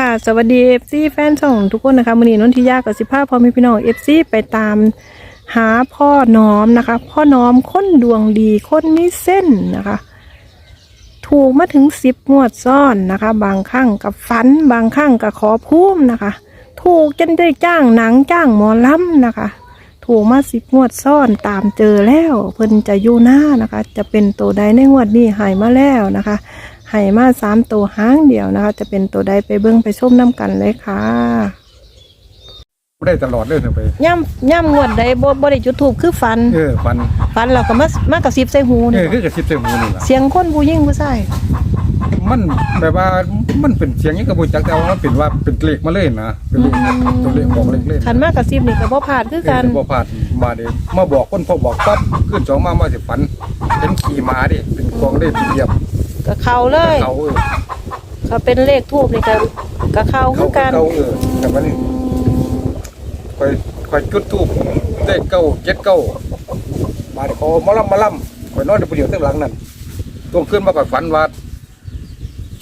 ค่ะสวัสดีเอฟซีแฟนช่องทุกคนนะคะมือนีนนทิยากับสิภาพพอมีพี่น้องเอฟซีไปตามหาพ่อน้อมนะคะ พ่อน้อมค้นดวงดีค้นมีเส้นนะคะ ถูกมาถึงสิบงวดซ่อนนะคะ บางครั้งกับฝัน บางครั้งกับขอพุ่มนะคะ ถูกจนได้จ้างหนังจ้างหมอลำนะคะ ถูกมาสิบงวดซ่อนตามเจอแล้ว เพิ่นจะอยู่หน้านะคะ จะเป็นตัวใดในงวดนี้หายมาแล้วนะคะ หายมาสามตัวห้างเดียวนะคะ จะเป็นตัวใดไปเบิ้งไปชมน้ำกันเลยค่ะได้ตลอดเลยเถอะไปย่ำย่ำงวดใดบ่บ่ได้จุดถูกคือฟันเออฟันฟันเราก็มามากับสิบใส่หูเอนี่อคือกระซิบใส่หูนี่ล่ะเสียงคนผู้ยิ่งผู้ชายมันแบบว่ามันเป็นเสียงอยังกระบุจักแต่ว่ามันเป็นว่าเป็นเลขมาเลยนะเป็นเลขตัวเลขบอกเลขเลยขันมากับสิบนี่ก็บ่ผ่านคือกันเออบ่พลาดมาเด้มาบอกคนพอบอกปั๊บขึ้นสองมามาสิฝันเป็นขี่ม้าดิเป็นกองเลขเหยียบ ก็เข้าเลย เขาเออเขาเป็นเลขทูบนี่ก็ก็เข้าคืเขาอกันเขาเออแต่ว่านี่คอยคอยจุดทูบได้เก้าเจ็ดเก้ามาเดี๋ยวเขามาล่ำมาล่ำคอยนอนในผู้เดียวตั้งหลังนั่นต้องขึ้นมาก่อนฝันว่า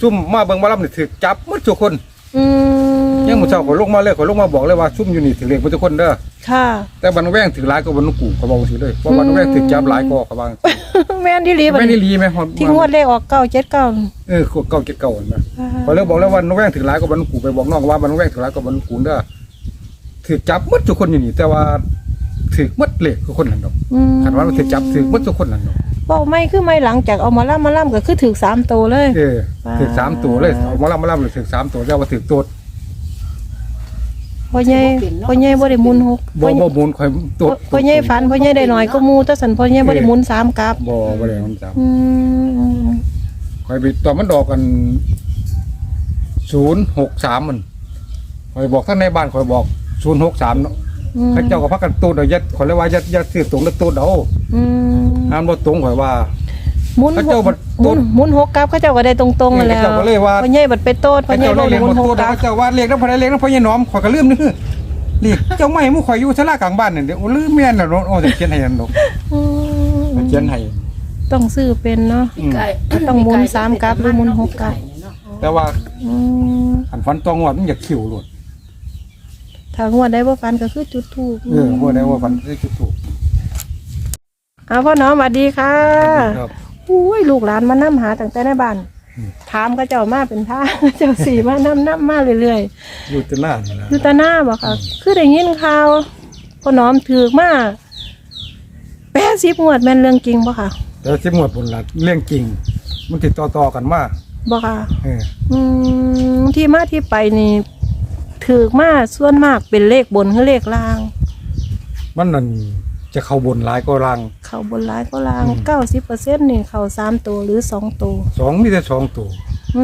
ซุ่มมาเบิ่งมาล่ำนี่ถือจับหมดทุกคน อืม ยังมื้อเช้าขอยลงมาเลยขอยลงมาบอกเลยว่าซุ่มอยู่นี่ถือเลขหมดทุกคนเด้อค่ะ แต่บันแว่งถือหลายก็บันนุกูเขาบอกสิเลยเพราะบันแว่งถือจับหลายก็เขาบางแม่นที่รีบัดไม่ได้นี้รีไหมฮอดที่งวดเลขออกเก้าเจ็ดเก้าเออเก่าเก็บเก่าเห็นไหมขอยเลยบอกแล้วว่าบันแว่งถือหลายก็บันนุกูไปบอกน้องว่าบันแว่งถือหลายก็บันนุกูเด้อถือจับหมดทุกคนอยู่นี่ แต่ว่าถือหมดเลขทุกคนนั่นดอกอืมคันว่ามันถือจับถือหมดทุกคนนั่นดอกบอกไม่คือไม่หลังจากเอามาล่ำมาล่ำก็คือถือสามตัวเลย เออถือสามตัวเลยเอามาล่ำมาล่ำเลยถือสามตัวแต่ว่าถือตัว พ่อใหญ่พ่อใหญ่บ่ได้หมุนหกบ่บ่หมุนข่อยตัวพ่อใหญ่ฝันพ่อใหญ่ได้หน่อยก็หมูแต่สันพ่อใหญ่บ่ได้หมุนสามกลับบ่บ่ได้มันจับอืมคอยไปตอนมันดอกกันศูนย์หกสามมันคอยบอกท่านในบ้านคอยบอกศูนย์หกสามเนาะอืมเข้าเจ้าก็พักกันตูดเอายัดคอยเลยว่ายัดยัดซื้อตรงแล้วตูดเอาอืมห้ามรถตรงคอยว่า หมุนพระเจ้าบัดหมุนหมุนหกกลับเขาเจ้าก็ได้ตรงๆนั่นแหล้วเขาเจ้าก็เลยว่า พ่อใหญ่บัดไปโตดพ่อเข้าใหญ่เจ้าบ่เรีได้ยกหมุนมาหกตูดกลับเขาเจ้าว่าเรียกน้ำพอได้เรียกน้ำพอใหญ่น้อมคอยก็ลืมนึกนี่เจ้าไม่มู่คอยอยู่ชะลากลางบ้านเนี่ยเดี๋ยวโอ้ลืมแม่นน่ะเนาะโอ้จะเขียนให้นั่นดอกอืมจะเขียนให้ต้องซื้อเป็นเนาะ อืมต้องหมุนสามกลับหรือหมุนหกกลับ แต่ว่าอืมอันฟันตองวดมันอยากขิวโลดถ้างวดได้บ่ฟันก็คือจุดทูบเออบ่ได้ว่าฟันได้จุดถูกอ้าวพ่อน้องสวัสดีค่ะ ครับ อุ้ยลูกหลานมานํหาตั้งแต่ในบ้านอืมถามก็เจ้ามาเป็นท่าเจ้าสีมานํนํมาเรื่อยๆอยู่แตหน้านี่นะอยู่ตาหน้าบอกค่ะ คือได้ยินข่าวพ่อน้อมถือมาแปดสิบงวดแม่นเรื่องจริงบ่ค่ะแต่ที่หมวดผลลัพธ์เรื่องจริง มันติดต่อต่อๆกันมาบ่ค่ะเอออืมที่มาที่ไปนี่ถือมาส่วนมากเป็นเลขบนหรือเลขล่าง มันนั่น จะเข้าบนหลายก็รัง เขาบนร้ายก็ล่างอืม เก้าสิบเปอร์เซ็นต์นี่เขาสามตัวหรือสองตัวสองมีแต่สองตัว อื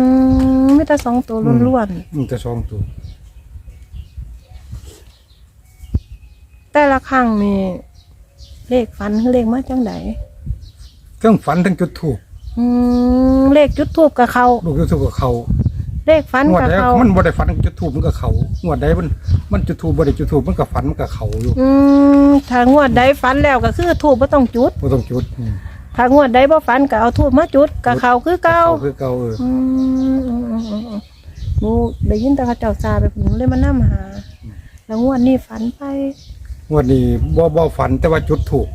มไม่แต่สองตัวล้วนมีแต่สองตัว ๆแต่ละครั้งนี่เลขฝันหรือเลขมาจังไดทั้งฝันทั้งจุดถูกอืมเลขจุดทูบกับเขาลูกจุดถูกกับเขาเลขฝันงวดกับใดเขามันบ่ได้ฝันจุดถูกมันก็เขางวดใดมันมันจุดถูกบ่ได้จุดถูกมันก็ฝันมันก็เขาอยู่อืมถ้างวดใดฝันแล้วก็คือทูบบ่ต้องจุดบ่ต้องจุดอืมถ้างวดใดบ่ฝันก็เอาทูบมาจุดกับเขาคือเก่าเขาคือเก่าเอออืมอืมอืมอืมอืมหนูได้ยินแต่เขาเจ้าซาไปผมเลยมานํหา แล้วงวดนี้ฝันไป งวดนี้บ่บ่ฝันแต่ว่าจุดถูก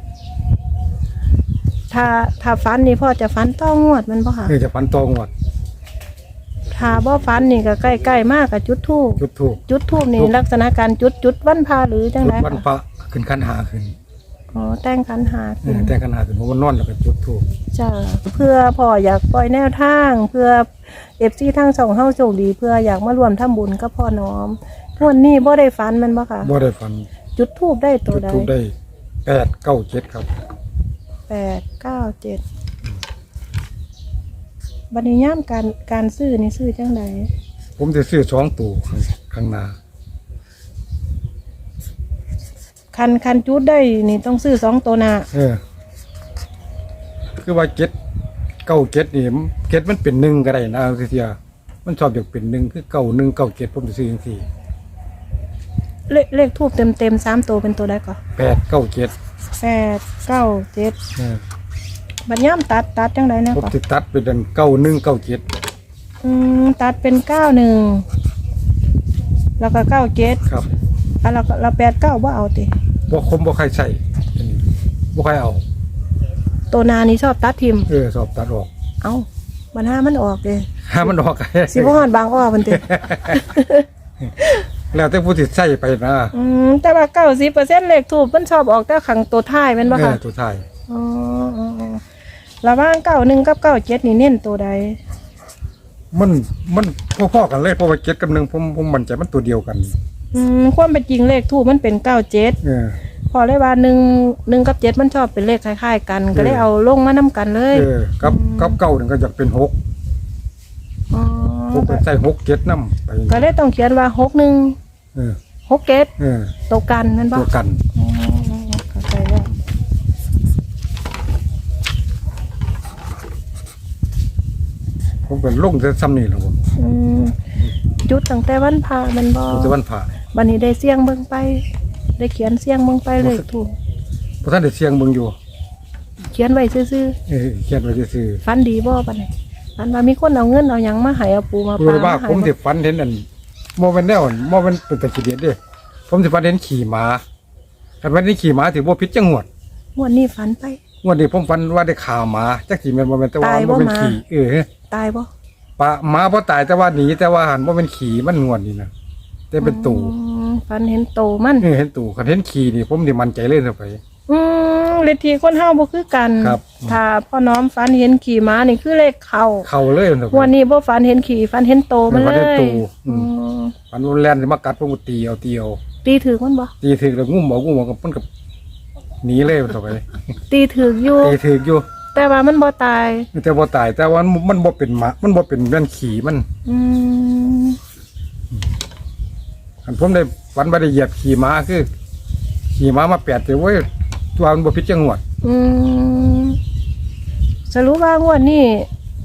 ถ้าถ้าฝันนี่พ่อจะฝันต้องงวดแมันบ่ค่ะเออจะฝันตองวด ถ้าบ่ฝันนี่ก็ใกล้ๆมากกับจุดทูบจุดถูก จุดทูบนี่ทูบลักษณะการจุดจุดวันพาหรือจังจุดไดวันพค่ะระ ขึ้นคันหาขึ้นอ๋อแต่งขันหาเอขึ้น อแต่คันหาขึ้นเพราะว่านอนแล้วก็จุดถูกจ้าเพื่อพ่ออยากปล่อยแนวทาง เพื่อเอฟซีทางสองเฮาโชคดีเพื่ออยากมารวมทำบุญกับพ่อน้อมงวันนี้บ่ได้ฝันแมันบ่ค่ะ บ่ได้ฝันจุดทูบได้ตัจุวดใดถูกได้แปดเก้าเจ็ดครับ แปดเก้าเจ็ดบัดนี้ย่ามการการซื้อนี่ซื้อจังไดผมจะซื้อสองตัวข้างข้างหน้า คันคันจุดได้นี่ต้องซื้อสองตัวหน้าเออ คือว่าเจ็ดเก้าเจ็ดนี่เจ็ดมันเป็นหนึ่งก็ได้นะคือเทียมันชอบอยากเป็นหนึ่งคือเก้าหนึ่งเก้าเจ็ดผมจะซื้ออย่างสี่เลขเลขทูบเต็มเต็มๆสามตัวเป็นตัวใดก่อนแปดเก้าเจ็ดแปดเก้าเจ็ดเออบัดย่ามตัดตัดจังไดนะผมก่อนจะตัดไปดันเก้าหนึ่งเก้าเจ็ดอืมตัดเป็นเก้าหนึ่งแล้วก็เก้าเจ็ดครับอะเราเราแปดเก้าบ่เอาติ บ่คมบ่ใครใส่อันนี้บ่ใครเอา ตัวนานี่ชอบตัดทิม เออสอบตัดออกเอ้ามันห้ามันออกเลยถ้ามันออก สิบ่ฮอดบางอ้อมันติ แล้วแต่ผู้ที่ใส่ไปนะอืมแต่ว่าเก้าสิบเปอร์เซ็นต์เลขถูกมันชอบออกแต่ขังตัวท้ายแมันบ่เอค่ะอตัวท้ายอ๋ออ๋ออ๋อระหว่างเก้าหนึ่งกับเก้าเจ็ดนี่เน้นตัวใด มันมันพ่อๆกันเลยเพราะว่าเจ็ดกับหนึ่งผมผมมั่นใจมันตัวเดียวกัน อืมความเป็นจริงเลขถูกมันเป็นเก้าเจ็ดเออพ อเลยว่าหนึ่งหนึ่งกับเจ็ดมันชอบเป็นเลขคล้ายๆกัน ก็เลยเออเอาลงมานํกันเลยเออกับกับเก้าหนึ่งก็อยากเป็นหกอ๋อหกเป็นใส่หกเจ็ดน้ำไปก็เลยต้องเขียนว่าหกหนึ่งเออหกเจ็ดเออตัวกันนั่นปะตัวกันอ๋อเข้าใจแล้วผมเป็นลุงจะซ้ำนี่แหละผมอืมหยุดตั้งแต่วันพาแมันบอผมจะวันผ่า วันนี้ได้เสี่ยงเบิ่งไป ได้เขียนเสี่ยงเบิ่งไปเลขถูกเพราะท่านได้เสียงเบิ่งอยู่ เขียนไว้ซื่อเออเขียนไว้ซื่อๆฟันดีบ่ปะเนี่ยฟันว่ามีคนเอาเงินเอาหยังมาให้เอาปูมาๆปรู้ลาว่ามาให้ผมสิฝันเห็นอันโมเป็นแนวอันโมเป็นเป็นตะกี้เดียดเด้ผมสิฝันเห็นขี่ม้าคันวันนี้ขี่ม้าถือว่าพิษจังหวดงวดนี้ฝันไป งวันนี้ผมฝันว่าได้ข่าวหมาจักสิแม่นบ่แม่นแต่ว่าตายมันบ่เป็นบ่หมาขี่เออตายบ่ปะหมาบ่ตายแต่ว่าหนีแต่ว่าหันบ่เป็นขี่มันงวดนี่นะแต่เป็นตู่อืม ฝันเห็นโตมันเออเห็นตู่คันเห็นขี่นี่ผมนี่มั่นใจเลยเด้อไป อืมเลขที่คนเฮาบ่คือกันครับ ถ้าพ่อน้อมฝันเห็นขี่ม้านี่คือเลขเข้าเข้าเลยเด้อไป วันนี้บ่ฝันเห็นขี่ฝันเห็นโตมันฝัเลนเห็นยโตอือืมมฝันว่าแล่นสิมากัดผมก็ตีเอาตีเอาตีถือมันบ่ตีถึงแล้วงุ่มบ่งุ่มบ่กับมันกับหนีเลยต่อไปตีถืออยู่ ตีถึงอยู่ แต่ว่ามันบ่ตาย แต่บ่ตายแต่ว่ามันมันบ่เป็นหมามันบ่เป็นแม่นขี่มัน อืม อันผมได้ฝันว่าได้เหยียบขี่ม้าคือ ขี่ม้ามาแปดแต่เว้ยตัวมันบ่พิษจังหวัดอืมสรุปว่างวดนี้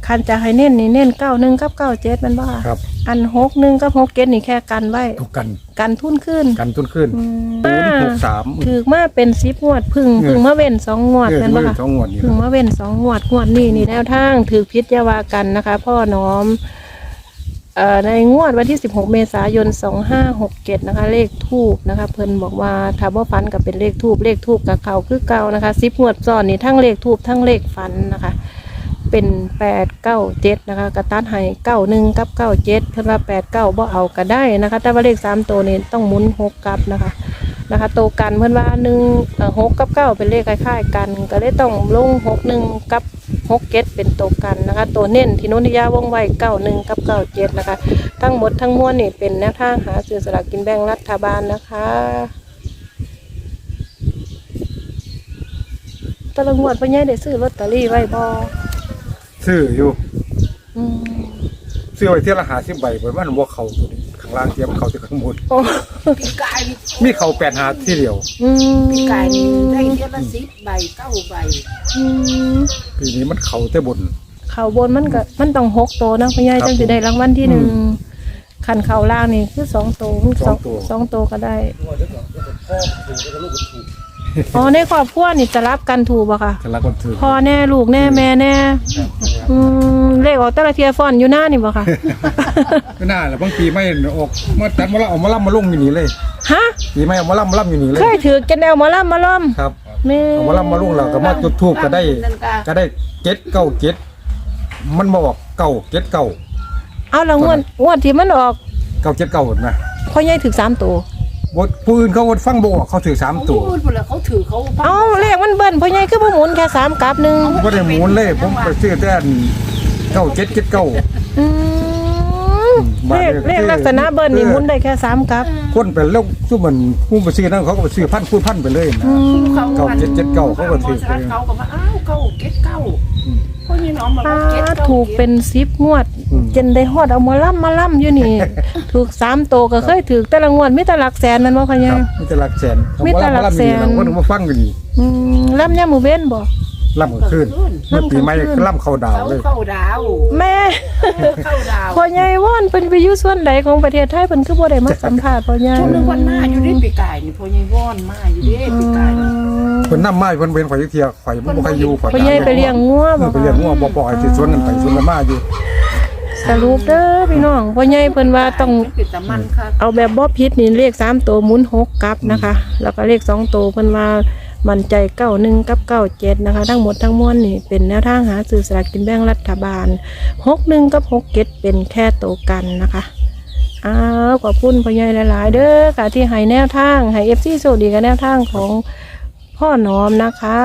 คันจะให้เน้นนี่เน้นเก้าหนึ่งกับเก้าเจ็ดมันบ่ครับอันหกหนึ่งกับหกเจ็ดนี่แค่กันไว้ทุกกันกันทุนขึ้นกันทุนขึ้นอืมศูนย์หกสาม ถือมาเป็นสิบงวดพึ่งเออ พึ่งมาเว้นสองงวดเออแม่นบ่มือคะสองงวดนี่พึ่งนะมาเว้นสองงวดงวดนี้นี่แนวทางถือพิษยาวากันนะคะ พ่อน้อมเอ่อ ในงวดวันที่ 16 เมษายน 2567 นะคะ เลขทูบนะคะ เพิ่นบอกว่าถ้าบ่ฟันกับเป็นเลขทูบเลขทูบกับเขาคือเก่านะคะ10งวดซ้อนนี่ทั้งเลขทูบทั้งเลขฟันนะคะ เป็น 8 9 7 นะคะกระตัดให้91 กับ 97 เพิ่นว่า 8 9บ่เอาก็ได้นะคะ แต่ว่าเลข 3 ตัวนี้ต้องหมุน 6 กลับนะคะนะคะโตกันเพื่อนว่าหนึ่งหกกับเก้าเป็นเลขคล้ายๆกัน ก็เลยต้องลงหกหนึ่งกับ หกเจ็ดเป็นตัวกันนะคะ ตัวเน้นที่โนนทิยาวงไว้เก้าหนึ่งกับเก้าเจ็ดนะคะ ทั้งหมดทั้งมวลนี่เป็นแนวทางหาซื้อสลากกินแบ่งรัฐบาลนะคะตะละงวดพ่อใหญ่ได้ซื้อลอตเตอรี่ไว้บ่ซื้ออยู่อืมซื้อไว้เที่ยวละ50ใบเพิ่นว่ามันบ่เข้าตัวนี้ข้างล่างเทียมเข้าที่ข้างบนโอ้ปีกายมีเข้า8หาที่เดียว อืมปีกายนี่ได้เดือนละสิบใบเก้าใบอืมปีนี้มันเข้าแต่บน เขาบนมันก็มันต้องหกโตวนะพ่อใหญ่ครับจังสิได้รางวัลที่หนึ่งอืมขันเข่าล่างนี่คือสองโตวสองตัว สองโตวก็ได้ อ๋อในครอบครัวนี่จะรับกันถูกป่ะค่ะแต่ละคนถือพ่อแน่ลูกแน่แม่แน่อืมเลขออกแต่ละเทียฟอนอยู่หน้านี่ป่ะค่ะ ก็น่าแหละบางปีไม่ออกมาตัดมาละเอามาล่ำมาลงอยู่นี่เลย ฮะ ปีไม่เอามาล่ำมาล่ำอยู่นี่เลยเคยถือกันแนวหมาล่ำมาล่ำครับแม่เอามาล่ำมาลงแล้วก็มาจุดทูบก็ได้นั่นก็ก็ได้เจ็ดเก้าเจ็ดมันมาบอกเก้าเจ็ดเก้าเอาละงวดงวดที่มันออกเก้าเจ็ดเก้าเห็นไหมพ่อใหญ่ถึงสามตัว บทผู้อื่นเขาก็ฟังบอกเขาถือสามเขาตัวพูดหมดเลยเขาถือเขาเอาเลขมันเบิ้ลพ่อใหญ่คือพ่อหมุนแค่สามกับหนึ่งก็ได้หมุนเลยผมไปซื้อแต่เก้าเจ็ดเจ็ดเก้า อืมบ้าเลนขเลขเลขลักษณะเบิ้ลนี่หมุนได้แค่สามกับ คนไปแล้วทุกมันผู้ไปซื้อนั่นเขาก็ไปซื้อพันคูณพันไปเลยนะ เขาเก้าเจ็ดเจ็ดเก้าเขาก็ถือไป เขาก็มาอ้าวเก้า ป้าว่าเจ็ดเก้าถูกเป็นซิปงวดอืมจนได้ฮอดเอามาล่ำมาล่ำอยู่นี่ ถูกสามโตวก็เคยถือแต่ละงวดมีแต่หลักแสนแมันว่าพะคยัรังบมีแต่หลักแสนมีแต่หลักแสนเราก็นึกว่าฟังอยู่นี่อืมล่ำยามมือเว้นบ่ ล่ำกลางคืนเมื่อปีใหม่ก็ล่ำเข้าดาวเขาเลยเข้าดาวแม่เข้าดาวพ่อใหญ่ว่อนเป็นไปอยู่ส่วนใดของประเทศไทยเพิ่นคือบ่ได้มาสัมภาษณ์พ่อใหญ่ช่วงนึงวันหน้าอยู่ได้ปีกายนี่พอยายว่อนมาอยู่ได้ปีกายนี่คนน้ำไม้คนเว้นข่อยเทียข่อยบ่ค่อยอยู่ข่อยพ่อใหญ่ไปเลี้ยงงัวเอบ่อไปเลี้ยงงัวบ่ปล่อยสิสวนกันไปสวนกันมาอยู่สรุปเด้อพี่น้องพ่อใหญ่เพิ่นว่าต้องมันเป็นตะมันค่ะเอาแบบบ่ผิดนี่เลขสามตัวหมุนหกกลับนะคะ แล้วก็เลขสองตัวเพิ่นว่า มันใจเก้าหนึ่งกับเก้าเจ็ดนะคะ ทั้งหมดทั้งมวลนี่เป็นแนวทางหาสื่อสลากกินแบ่งรัฐบาลหกหนึ่งกับหกเจ็ดเป็นแค่ตัวกันนะคะอ้าวขอบคุณพ่อใหญ่หลาย ๆ เด้อค่ะที่ให้แนวทางให้เอฟซีโชคดีกับแนวทางของพ่อหนอมนะคะ